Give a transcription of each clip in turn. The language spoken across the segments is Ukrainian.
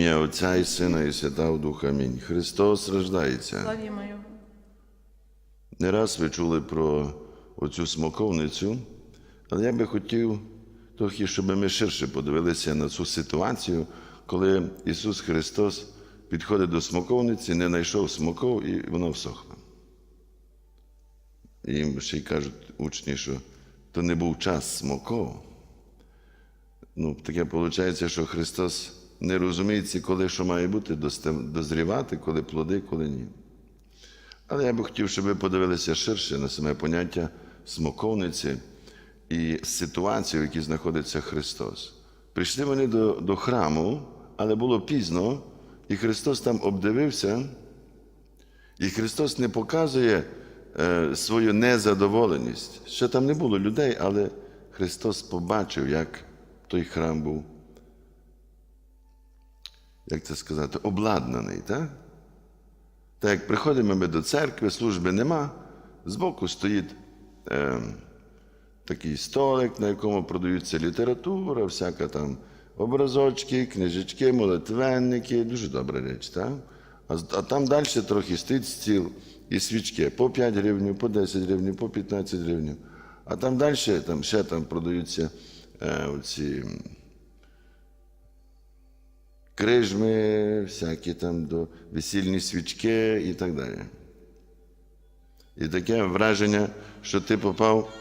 Ім'я Отця і Сина, і Святого Духа. Амінь. Христос рождається. Славімо Його. Не раз ви чули про оцю смоковницю, але я би хотів трохи, щоб ми ширше подивилися на цю ситуацію, коли Ісус Христос підходить до смоковниці, не знайшов смоков і вона всохла. І їм ще й кажуть учні, що то не був час смоков. Ну, таке виходить, що Христос не розуміється, коли що має бути, дозрівати, коли плоди, коли ні. Але я би хотів, щоб ви подивилися ширше на саме поняття смоковниці і ситуацію, в якій знаходиться Христос. Прийшли вони до, до храму, але було пізно, і Христос там обдивився, і Христос не показує е, свою незадоволеність. Ще там не було людей, але Христос побачив, як той храм був, як це сказати, обладнаний. так? Так як приходимо ми до церкви, служби нема, збоку стоїть е, такий столик, на якому продаються література, всяка там образочки, книжечки, молитвенники, дуже добра річ. Так? А, а там далі трохи стоїть стіл і свічки по 5 гривень, по 10 гривень, по 15 гривень. А там далі там, ще там продаються е, оці крижми, всякі там до весільні свічки і так далі. І таке враження, що ти попав,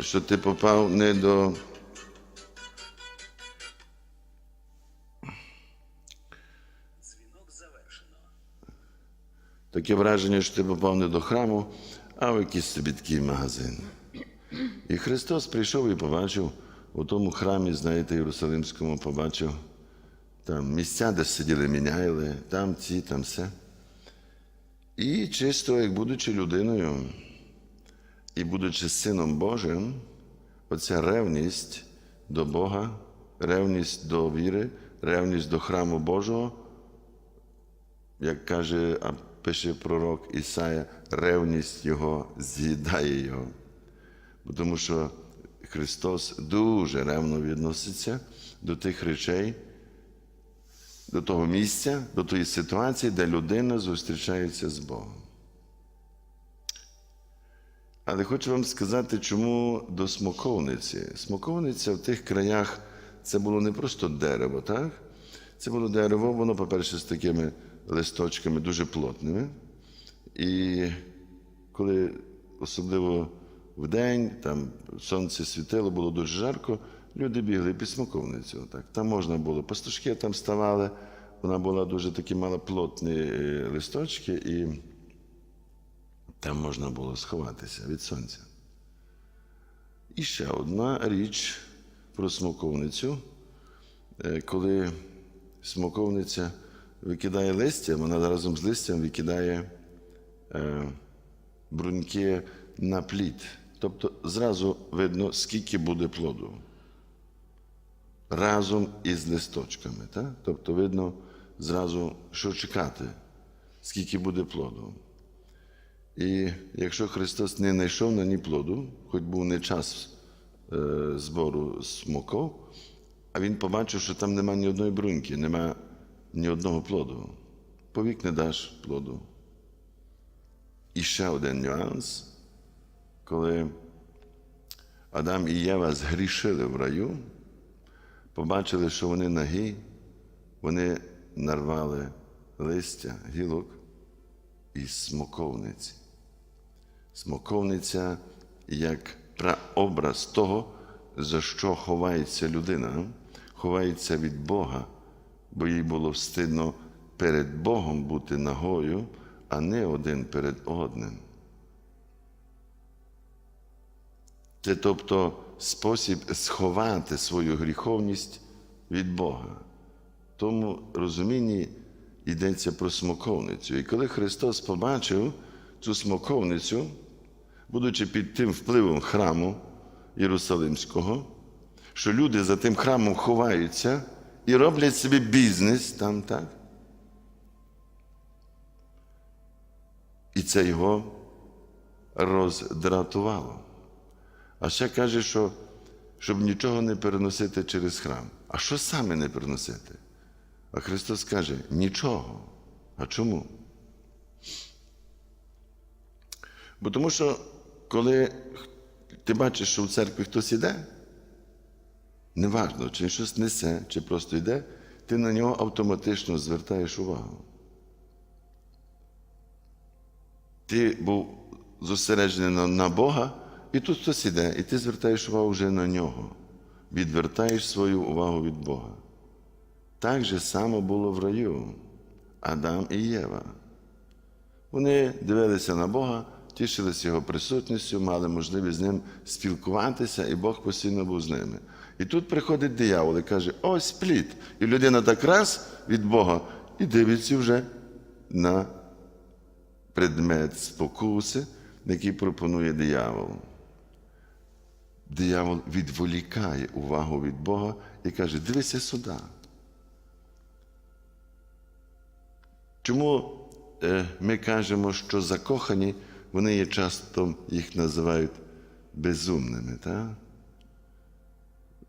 що ти попав не до. Таке враження, що ти попав не до храму, а в якийсь собі такий магазин. І Христос прийшов і побачив у тому храмі, знаєте, Єрусалимському, побачив там місця, де сиділи міняйли, там ці, там все. І чисто, як будучи людиною і будучи сином Божим, оця ревність до Бога, ревність до віри, ревність до храму Божого, як каже, а пише пророк Ісая, ревність Його з'їдає Його. Тому що Христос дуже ревно відноситься до тих речей, до того місця, до тої ситуації, де людина зустрічається з Богом. Але хочу вам сказати, чому до смоковниці. Смоковниця в тих краях це було не просто дерево, так? Це було дерево, воно, по-перше, з такими листочками дуже плотними. І коли особливо в день, там сонце світило, було дуже жарко, люди бігли під смоковницю. Так. Там можна було, пастушки там ставали, вона була дуже такі мала плотні е, листочки, і там можна було сховатися від сонця. І ще одна річ про смоковницю. Е, Коли смоковниця викидає листя, вона разом з листям викидає е, бруньки на плід. Тобто зразу видно, скільки буде плоду. Разом із листочками. Так? Тобто видно зразу, що чекати, скільки буде плоду. І якщо Христос не знайшов на ній плоду, хоч був не час е, збору смоков, а Він побачив, що там нема ні одної бруньки, нема ні одного плоду. Повік не даш плоду. І ще один нюанс, коли Адам і Єва згрішили в раю, побачили, що вони нагі, вони нарвали листя, гілок із смоковниці. Смоковниця як прообраз того, за що ховається людина, ховається від Бога, бо їй було встидно перед Богом бути нагою, а не один перед одним. Це тобто спосіб сховати свою гріховність від Бога. Тому розумінні йдеться про смоковницю. І коли Христос побачив цю смоковницю, будучи під тим впливом храму Єрусалимського, що люди за тим храмом ховаються і роблять собі бізнес там, так? І це його роздратувало. А ще каже, що щоб нічого не переносити через храм. А що саме не переносити? А Христос каже, нічого. А чому? Бо тому що, коли ти бачиш, що в церкві хтось іде, неважно, чи щось несе, чи просто йде, ти на нього автоматично звертаєш увагу. Ти був зосереджений на, на Бога, і тут хтось іде, і ти звертаєш увагу вже на нього, відвертаєш свою увагу від Бога. Так же само було в раю Адам і Єва. Вони дивилися на Бога, тішилися його присутністю, мали можливість з ним спілкуватися, і Бог постійно був з ними. І тут приходить диявол і каже: ось плід. І людина так раз від Бога і дивиться вже на предмет спокуси, який пропонує диявол. Диявол відволікає увагу від Бога і каже: дивися сюди. Чому е, ми кажемо, що закохані, вони є часто їх називають безумними, так?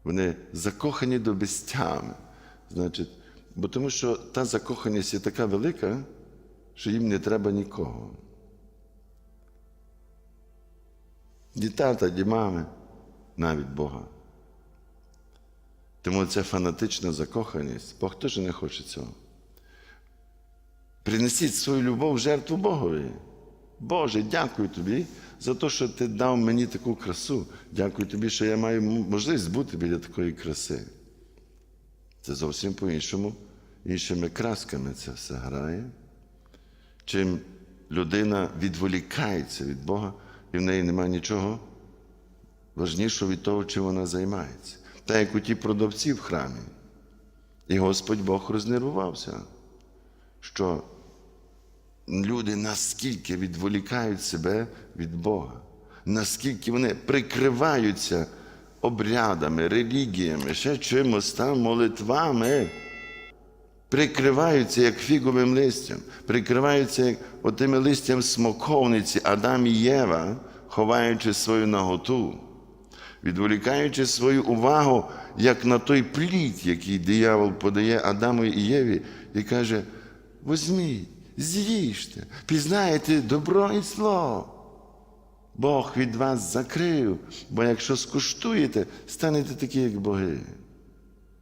Вони закохані до безтями. Значить, бо тому що та закоханість є така велика, що їм не треба нікого. Ні тата, ні мами, навіть Бога. Тому ця фанатична закоханість, Бог теж не хоче цього. Принесіть свою любов в жертву Богові. Боже, дякую тобі за те, що ти дав мені таку красу. Дякую тобі, що я маю можливість бути біля такої краси. Це зовсім по-іншому, іншими красками це все грає. Чим людина відволікається від Бога, і в неї немає нічого важнішого від того, чим вона займається. Так як у ті продавці в храмі. І Господь Бог рознервувався, що люди наскільки відволікають себе від Бога, наскільки вони прикриваються обрядами, релігіями, ще чимось там, молитвами, прикриваються як фіговим листям, прикриваються як отими листям смоковниці Адам і Єва, ховаючи свою наготу, відволікаючи свою увагу як на той плід, який диявол подає Адаму і Єві, і каже: возьміть, з'їжте, пізнаєте добро і зло. Бог від вас закрив, бо якщо скуштуєте, станете такі, як боги.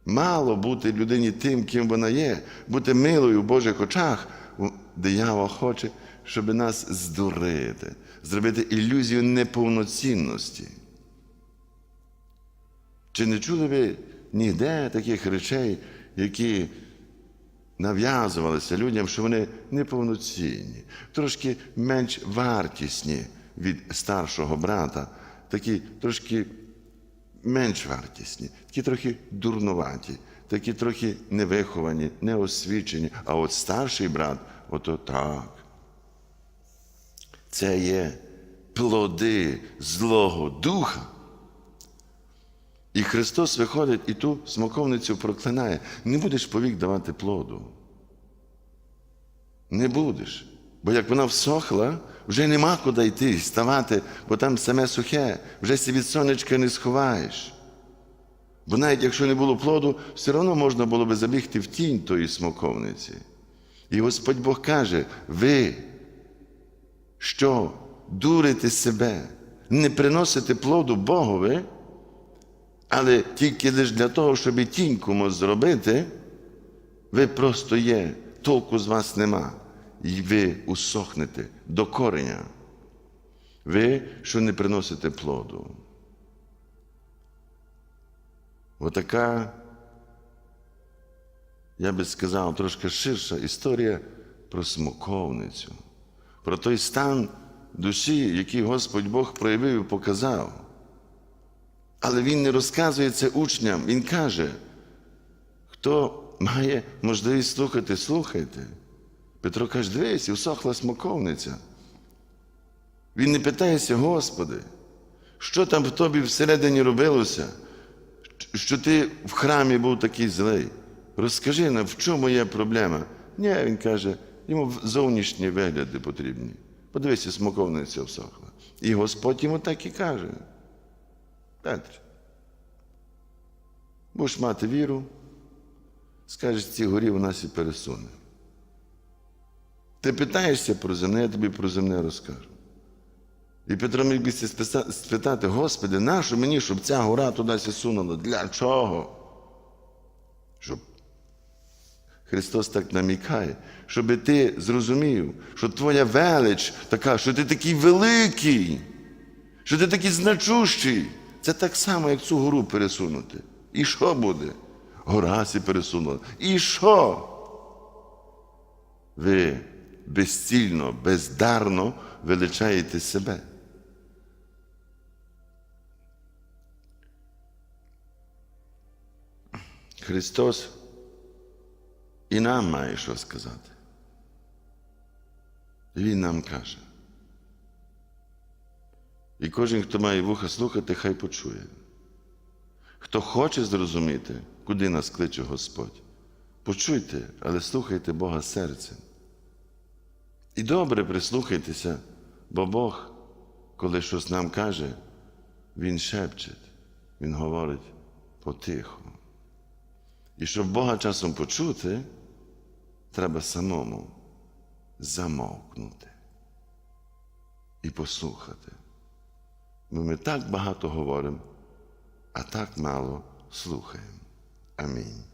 Мало бути людині тим, ким вона є, бути милою в Божих очах. Диявол хоче, щоб нас здурити, зробити ілюзію неповноцінності. Чи не чули ви ніде таких речей, які нав'язувалися людям, що вони неповноцінні, трошки менш вартісні від старшого брата, такі трошки менш вартісні, такі трохи дурнуваті, такі трохи невиховані, неосвічені. А от старший брат, ото так. Це є плоди Злого Духа. І Христос виходить і ту смоковницю проклинає. Не будеш повік давати плоду. Не будеш. Бо як вона всохла, вже нема куди йти, ставати, бо там саме сухе, вже сі від сонечка не сховаєш. Бо навіть якщо не було плоду, все одно можна було би забігти в тінь тої смоковниці. І Господь Бог каже: ви, що дурите себе, не приносите плоду Богові, але тільки лише для того, щоб тінь комусь зробити, ви просто є, толку з вас нема. І ви усохнете до кореня. Ви, що не приносите плоду. Отака, я би сказав, трошки ширша історія про смоковницю, про той стан душі, який Господь Бог проявив і показав. Але Він не розказує це учням. Він каже, хто має можливість слухати, слухайте. Петро каже, дивись, і всохла смоковниця. Він не питається, Господи, що там в тобі всередині робилося, що ти в храмі був такий злий. Розкажи нам, в чому є проблема. Ні, він каже, йому зовнішні вигляди потрібні. Подивися, смоковниця всохла. І Господь йому так і каже. Петр, будеш мати віру, скажеш, ці горі у нас і пересуне. Ти питаєшся про земне, я тобі про земне розкажу. І Петро міг би спитати, Господи, нащо мені, щоб ця гора туди сунула? Для чого? Щоб Христос так намікає, щоб ти зрозумів, що твоя велич така, що ти такий великий, що ти такий значущий. Це так само, як цю гору пересунути. І що буде? Гора сі пересунула. І що? Ви безцільно, бездарно величаєте себе. Христос і нам має що сказати. Він нам каже. І кожен, хто має вуха слухати, хай почує. Хто хоче зрозуміти, куди нас кличе Господь, почуйте, але слухайте Бога серцем. І добре прислухайтеся, бо Бог, коли щось нам каже, Він шепче, Він говорить потихо. І щоб Бога часом почути, треба самому замовкнути і послухати. Ми так багато говоримо, а так мало слухаємо. Амінь.